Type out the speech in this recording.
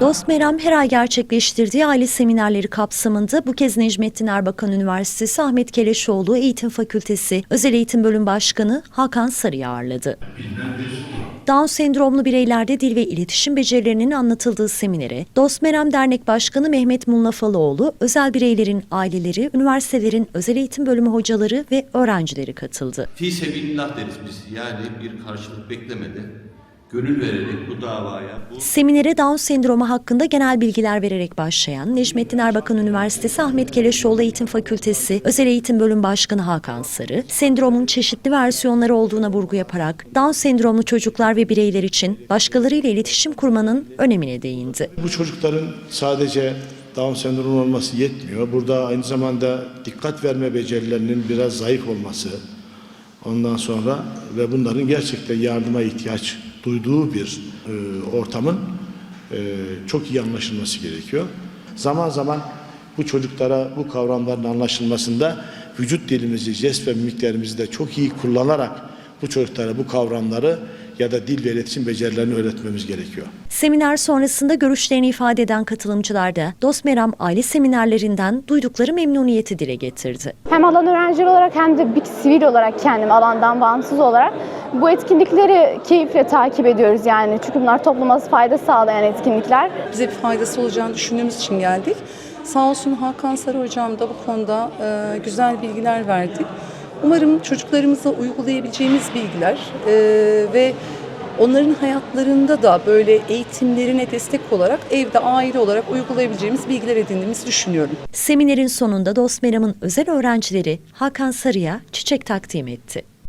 Dostmeram her ay gerçekleştirdiği aile seminerleri kapsamında bu kez Necmettin Erbakan Üniversitesi Ahmet Keleşoğlu Eğitim Fakültesi Özel Eğitim Bölüm Başkanı Hakan Sarı'yı ağırladı. Down sendromlu bireylerde dil ve iletişim becerilerinin anlatıldığı seminere Dostmeram Dernek Başkanı Mehmet Mullafalıoğlu, özel bireylerin aileleri, üniversitelerin özel eğitim bölümü hocaları ve öğrencileri katıldı. Fi sebilillah deriz biz. Yani bir karşılık beklemeden gönül vererek bu davaya, bu Seminere Down sendromu hakkında genel bilgiler vererek başlayan Necmettin Erbakan Üniversitesi Ahmet Keleşoğlu Eğitim Fakültesi Özel Eğitim Bölüm Başkanı Hakan Sarı, sendromun çeşitli versiyonları olduğuna vurgu yaparak Down sendromlu çocuklar ve bireyler için başkalarıyla iletişim kurmanın önemine değindi. Bu çocukların sadece Down sendromu olması yetmiyor. Burada aynı zamanda dikkat verme becerilerinin biraz zayıf olması, ondan sonra ve bunların gerçekten yardıma ihtiyaç duyduğu bir e, ortamın e, çok iyi anlaşılması gerekiyor. Zaman zaman bu çocuklara bu kavramların anlaşılmasında vücut dilimizi, jest ve mimiklerimizi de çok iyi kullanarak bu çocuklara bu kavramları ya da dil ve iletişim becerilerini öğretmemiz gerekiyor. Seminer sonrasında görüşlerini ifade eden katılımcılar da Dostmeram aile seminerlerinden duydukları memnuniyeti dile getirdi. Hem alan öğrencileri olarak hem de bir sivil olarak kendim alandan bağımsız olarak bu etkinlikleri keyifle takip ediyoruz yani. Çünkü bunlar topluma fayda sağlayan etkinlikler. bize bir faydası olacağını düşündüğümüz için geldik. Sağ olsun Hakan Sarı hocam da bu konuda e, güzel bilgiler verdi. Umarım çocuklarımıza uygulayabileceğimiz bilgiler e, ve onların hayatlarında da böyle eğitimlerine destek olarak evde aile olarak uygulayabileceğimiz bilgiler edindiğimizi düşünüyorum. Seminerin sonunda Dostmeram'ın özel öğrencileri Hakan Sarı'ya çiçek takdim etti.